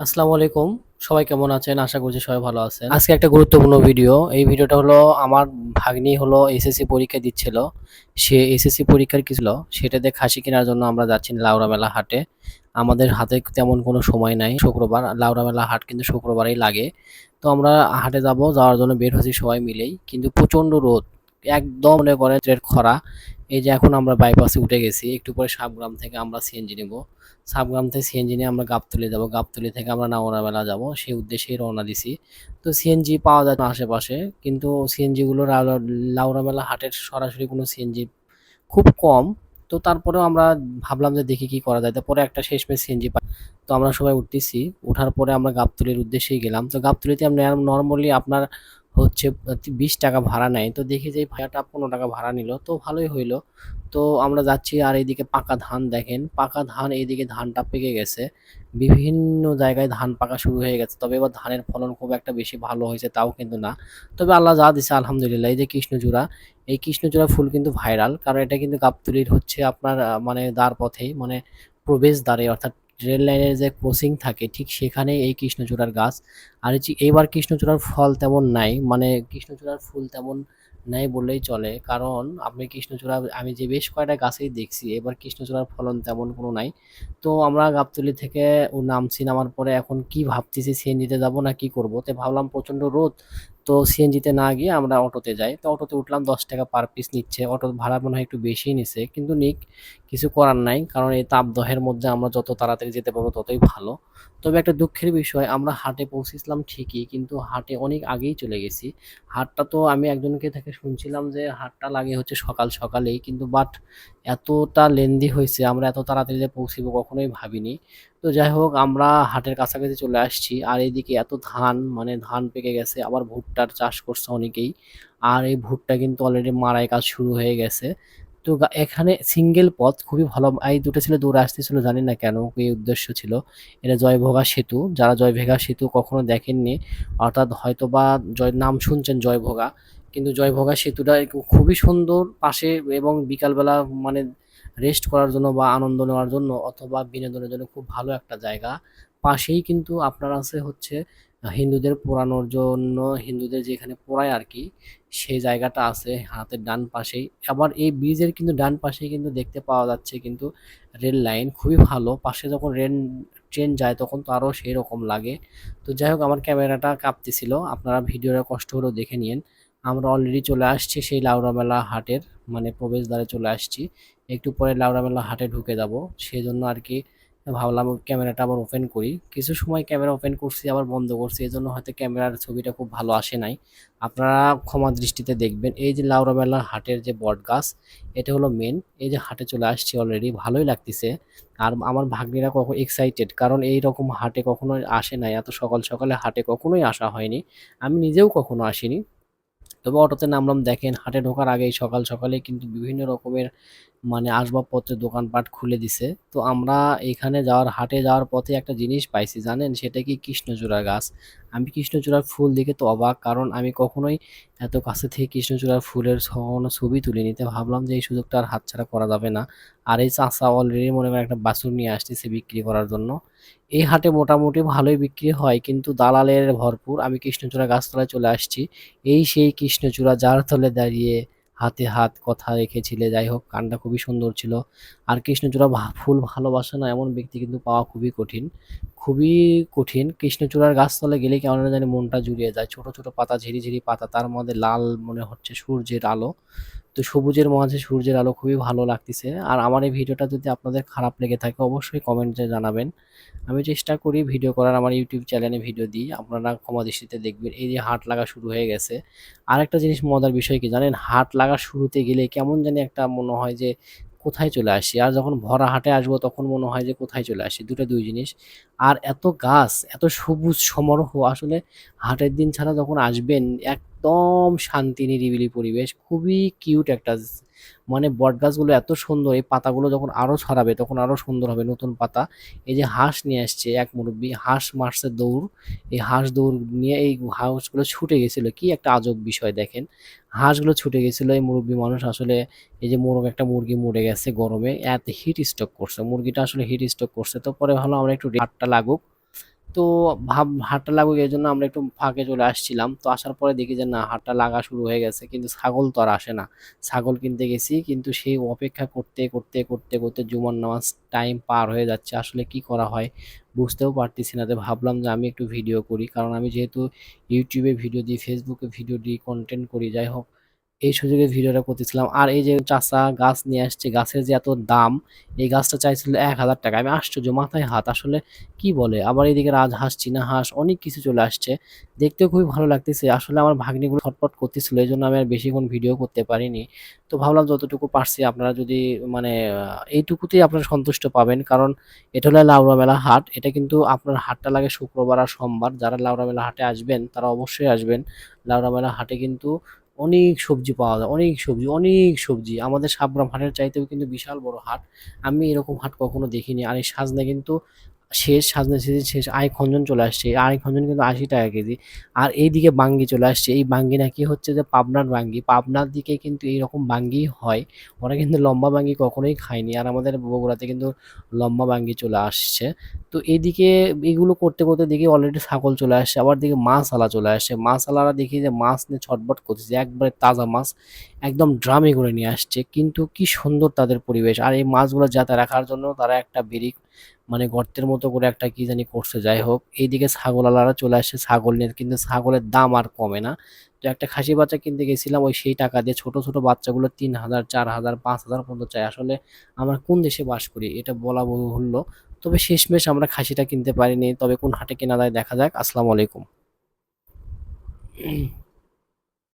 আসসালামু আলাইকুম। সবাই কেমন আছেন? আশা করছি সবাই ভালো আছেন। আজকে একটা গুরুত্বপূর্ণ ভিডিও। এই ভিডিওটা হলো আমার ভাগ্নি হলো এসএসসি পরীক্ষা দিচ্ছিল। সে এসএসসি পরীক্ষার কি ছিল? সেটাতে খাসি কেনার জন্য আমরা যাচ্ছি লাউড়া মেলা হাটে। আমাদের হাতে তেমন কোনো সময় নাই শুক্রবার। লাউড়া মেলা হাট কিন্তু শুক্রবারই লাগে। তো আমরা হাটে যাব, যাওয়ার জন্য বের হয়েছি সবাই মিলেই। কিন্তু প্রচণ্ড রোদ। একদম মনে করেন ট্রেড খরা, এই যে এখন আমরা বাইপাসে উঠে গেছি, একটু পরে সাবগ্রাম থেকে আমরা সিএনজি নেব। সাবগ্রাম থেকে সিএনজি নিয়ে আমরা গাবতলি যাব, গাবতলি থেকে আমরা নাওরাবেলা যাব, সেই উদ্দেশ্যেই রওনা দিছি। তো সিএনজি পাওয়া যায় না আশেপাশে, কিন্তু সিএনজিগুলো লাউরামেলা হাটের সরাসরি কোনো সিএনজি খুব কম। তো তারপরেও আমরা ভাবলাম যে দেখি কি করা যায়। তারপরে একটা শেষমেশ সিএনজি পাই। তো আমরা সবাই উঠতেছি ওঠার পরে আমরা গাবতলির উদ্দেশ্যেই গেলাম। তো গাবতলিতে আমরা নর্মালি আপনার হচ্ছে বিশ টাকা ভাড়া নেয়। তো দেখি যে ভাড়াটা পনেরো টাকা ভাড়া নিল, তো ভালোই হইল। তো আমরা যাচ্ছি আর এইদিকে পাকা ধান দেখেন। পাকা ধান, এইদিকে ধানটা পেকে গেছে। বিভিন্ন জায়গায় ধান পাকা শুরু হয়ে গেছে। তবে এবার ধানের ফলন খুব একটা বেশি ভালো হয়েছে তাও কিন্তু না। তবে আল্লাহ যা দিছে, আলহামদুলিল্লাহ। এই যে কৃষ্ণচূড়া, এই কৃষ্ণচূড়া ফুল কিন্তু ভাইরাল। কারণ এটা কিন্তু গাবতলির হচ্ছে আপনার মানে দ্বার পথেই মানে প্রবেশ দ্বারে, অর্থাৎ রেল লাইনের যে ক্রসিং থাকে, ঠিক সেখানে এই কৃষ্ণচূড়ার গাছ। আর এইবার কৃষ্ণচূড়ার ফল তেমন নাই মানে কৃষ্ণচূড়ার ফুল তেমন নাই বললেই চলে। কারণ আপনি কৃষ্ণচূড়া, আমি যে বেশ কয়টা গাছেই দেখছি, এবার কৃষ্ণচূড়ার ফলন তেমন কোনো নাই। তো আমরা গাবতলি থেকে ও নামছি, নামার পরে এখন কি ভাবতেছি সিএনজিতে যাব না কি করব? তো ভাবলাম প্রচণ্ড রোদ, তো সিএনজিতে না গিয়ে আমরা অটোতে যাই। তো অটোতে উঠলাম, দশ টাকা পার পিস নিচ্ছে। অটো ভাড়া মনে হয় একটু বেশিই নিছে, কিন্তু নিক, কিছু করার নাই। কারণ এই তাপদহের মধ্যে আমরা যত তাড়াতাড়ি যেতে পারব ততই ভালো। তবে একটা দুঃখের বিষয়, আমরা হাটে পৌঁছেছিলাম ঠিকই, কিন্তু হাটে অনেক আগেই চলে গেছি। হাটটা তো আমি একজনকে থেকে শুনছিলাম যে হাটটা লাগে হচ্ছে সকাল সকালেই, কিন্তু বাট এতটা লেন্দি হয়েছে, আমরা এত তাড়াতাড়ি যে পৌঁছিব কখনোই ভাবিনি। তো যাই হোক, আমরা হাটের কাছাকাছি চলে আসছি, আর এইদিকে এত ধান মানে ধান পেকে গেছে, আবার ভুট্টার চাষ করছে অনেকেই, আর এই ভুট্টা কিন্তু অলরেডি মারাই কাজ শুরু হয়ে গেছে। তো এখানে সিঙ্গেল পথ খুবই ভালো, এই দুটো ছেলে দৌড়ে আসতেছিল জানি না কেন এই উদ্দেশ্য ছিল। এটা জয়ভোগা সেতু, যারা জয়ভেগা সেতু কখনো দেখেননি, অর্থাৎ হয়তোবা জয়, নাম শুনছেন জয়ভোগা কিন্তু জয়ভোগা সেতুটা খুবই সুন্দর পাশে এবং বিকালবেলা মানে রেস্ট করার জন্য বা আনন্দ নেওয়ার জন্য অথবা বিনোদনের জন্য খুব ভালো একটা জায়গা। পাশেই কিন্তু আপনার আছে হচ্ছে হিন্দুদের পোড়ানোর জন্য হিন্দুদের যেখানে পোড়ায় আর কি সেই জায়গাটা আছে হাতের ডান পাশেই। আবার এই ব্রিজের কিন্তু ডান পাশেই কিন্তু দেখতে পাওয়া যাচ্ছে কিন্তু রেল লাইন খুবই ভালো। পাশে যখন রেল, ট্রেন যায় তখন তো আরও সেই রকম লাগে। তো যাই হোক, আমার ক্যামেরাটা কাঁপতেছিল। আপনারা ভিডিওটা কষ্ট হলেও দেখে নিন আমরা অলরেডি চলে আসছি সেই লাউড়া মেলা হাটের মানে প্রবেশদ্বারে চলে আসছি। একটু পরে লাউড়া মেলা হাটে ঢুকে যাব। সেই জন্য আর কি ভাবলাম ক্যামেরাটা আবার ওপেন করি। কিছু সময় ক্যামেরা ওপেন করছি, আবার বন্ধ করছি। এই জন্য হয়তো ক্যামেরার ছবিটা খুব ভালো আসে নাই। আপনারা ক্ষমা দৃষ্টিতে দেখবেন, এই যে লাউড়া মেলা হাটের যে বট গাছ, এটা হলো মেন এই যে হাটে চলে আসছি অলরেডি ভালোই লাগতেছে। আর আমার ভাগ্নিরা কখন এক্সাইটেড কারণ এই রকম হাটে কখনো আসে নাই। এত সকাল সকালে হাটে কখনোই আসা হয়নি। আমি নিজেও কখনো আসিনি। তবে অটোতে নামলাম দেখেন হাটে ঢোকার আগেই সকাল সকালে কিন্তু বিভিন্ন রকমের মানে আসবাবপত্রের দোকানপাট খুলে দিছে। তো আমরা এখানে যাওয়ার, হাটে যাওয়ার পথে একটা জিনিস পাইছি, জানেন? সেটা কি কৃষ্ণচূড়া গাছ? আমি কৃষ্ণচূড়ার ফুল দেখে তো অবাক, কারণ আমি কখনোই এত কাছে থেকে কৃষ্ণচূড়ার ফুলের কোনো ছবি তুলে নিতে ভাবলাম যে এই সুযোগটা আর হাতছাড়া করা যাবে না। আর এই চাষা অলরেডি মনে করেন একটা বাছুর নিয়ে আসতেছে বিক্রি করার জন্য। এই হাটে মোটামুটি ভালোই বিক্রি হয়, কিন্তু দালালের ভরপুর। আমি কৃষ্ণচূড়া গাছতলায় চলে আসছি। এই সেই কৃষ্ণচূড়া যার তলে দাঁড়িয়ে হাতে হাত কথা রেখেছিলে, যাই হোক গানটা খুবই সুন্দর ছিল। আর কৃষ্ণচূড়া ফুল ভালোবাসে না এমন ব্যক্তি কিন্তু পাওয়া খুবই কঠিন। খুবই কঠিন। কৃষ্ণচূড়ার গাছতলে গেলে কেমন জানি মনটা জুড়িয়ে যায়। ছোট ছোট পাতা, ঝিরি ঝিরি পাতা, তার মধ্যে লাল মনে হচ্ছে সূর্যের আলো। তো সবুজের মাঝে সূর্যের আলো খুবই ভালো লাগতেছে। আর আমার এই ভিডিওটা যদি আপনাদের খারাপ লেগে থাকে, অবশ্যই কমেন্টে জানাবেন। আমি চেষ্টা করি ভিডিও করার, আমার ইউটিউব চ্যানেলে ভিডিও দিই। আপনারা ক্ষমা দৃষ্টিতে দেখবেন। এই যে হাট লাগা শুরু হয়ে গেছে। আরেকটা জিনিস মজার বিষয় কি জানেন? হাট লাগা শুরুতে গেলে কেমন জানি একটা মনে হয় যে কোথায় চলে আসি? আর যখন ভরা হাটে আসব তখন মনে হয় যে কোথায় চলে আসি? দুটো দুই জিনিস। আর এত গাছ, এত সবুজ সমারোহ, আসলে হাটের দিন ছাড়া যখন আসবেন, একদম শান্তি নিরিবিলি পরিবেশ। খুবই কিউট একটা মানে বট গাছগুলো এত সুন্দর, এই পাতাগুলো যখন আরও ছড়াবে তখন আরও সুন্দর হবে নতুন পাতা। এই যে হাঁস নিয়ে আসছে এক মুরব্বী, হাঁস মারছে দৌড়। এই হাঁস দৌড় নিয়ে এই হাঁসগুলো ছুটে গেছিল। কি একটা আজব বিষয় দেখেন। হাঁসগুলো ছুটে গেছিল, এই মুরব্বী মানুষ আসলে এই যে মোরগ একটা মুরগি মরে গেছে গরমে, এত হিট স্ট্রোক করছে। মুরগিটা আসলে হিট স্ট্রোক করছে। তো পরে ভালো আমরা একটু হাটটা লাগুক। তো ভাব হাটটা লাগুক এই জন্য আমরা একটু ফাঁকে চলে আসছিলাম। তো আসার পরে দেখি যে না হাটটা লাগা শুরু হয়ে গেছে। কিন্তু ছাগল তো আর আসে না। ছাগল কিনতে গেছি, কিন্তু সেই অপেক্ষা করতে করতে করতে করতে জুমার নামাজ টাইম পার হয়ে যাচ্ছে। আসলে কি করা হয় বুঝতেও পারতেছি না। তো ভাবলাম যে আমি একটু ভিডিও করি। কারণ আমি যেহেতু ইউটিউবে ভিডিও দিই ফেসবুকে ভিডিও দিই কন্টেন্ট করি, যাই হোক এই সুযোগে ভিডিওটা করতেছিলাম। আর এই যে চাচা গাছ নিয়ে আসছে, গাছের যে এত দাম, এই গাছটা চাইছিল এক হাজার টাকা। আমি আশ্চর্য, মাথায় হাত। আসলে কি বলে? আবার এদিকে রাজহাঁস চীনা হাঁস, অনেক কিছু চলে আসছে। দেখতেও খুবই ভালো লাগতেছে। আসলে আমার ভাগ্নিগুলো ছটপট করতেছিল, এই জন্য আমি আর বেশিক্ষণ ভিডিও করতে পারিনি। তো ভাবলাম যতটুকু পারছি, আপনারা যদি মানে এইটুকুতেই আপনারা সন্তুষ্ট পাবেন। কারণ এটা হলো লাউড়া মেলা হাট। এটা কিন্তু আপনার হাটটা লাগে শুক্রবার আর সোমবার। যারা লাউড়া মেলা হাটে আসবেন, তারা অবশ্যই আসবেন। লাউড়া মেলা হাটে কিন্তু অনেক সবজি পাওয়া যায়, অনেক সবজি অনেক সবজি। আমাদের সাবগ্রাম হাটের চাইতেও কিন্তু বিশাল বড় হাট। আমি এরকম হাট কখনো দেখিনি। আর এই সাজনা কিন্তু শেষ, সাজনা সিজন শেষ আয় খঞ্জন চলে আসছে। আয় খঞ্জন কিন্তু আশি টাকা কেজি। আর এইদিকে বাঙ্গি চলে আসছে। এই বাঙ্গি নাকি হচ্ছে যে পাবনার বাঙ্গি। পাবনার দিকে কিন্তু এইরকম বাঙ্গি হয়। ওরা কিন্তু লম্বা বাঙ্গি কখনোই খায়নি। আর আমাদের বগুড়াতে কিন্তু লম্বা বাঙ্গি চলে আসছে। তো এইদিকে এগুলো করতে করতে দেখি অলরেডি ছাগল চলে আসছে, আবার দেখি মাছ আলা চলে আসছে। মাছ আলারা দেখি যে মাছ নিয়ে ছটবট করতেছে, একবারে তাজা মাছ, একদম ড্রামে করে নিয়ে আসছে। কিন্তু কি সুন্দর তাদের পরিবেশ, আর এই মাছগুলো যাতে রাখার জন্য তারা একটা বেরিক মানে গর্তের মতো করে একটা কি জানি করছে, যাই হোক। এইদিকে ছাগল আলারা চলে আসছে ছাগল নিয়ে, কিন্তু ছাগলের দাম আর কমে না। তো একটা খাসি বাচ্চা কিনতে গেছিলাম, ওই সেই টাকা দিয়ে ছোট ছোট বাচ্চাগুলো তিন হাজার, চার হাজার, পাঁচ হাজার পর্যন্ত চাই আসলে আমরা কোন দেশে বাস করি, এটা বলা বহুল্য তবে শেষমেশ আমরা খাসিটা কিনতে পারিনি। তবে কোন হাটে কেনা দেখা যাক। আসসালামু আলাইকুম।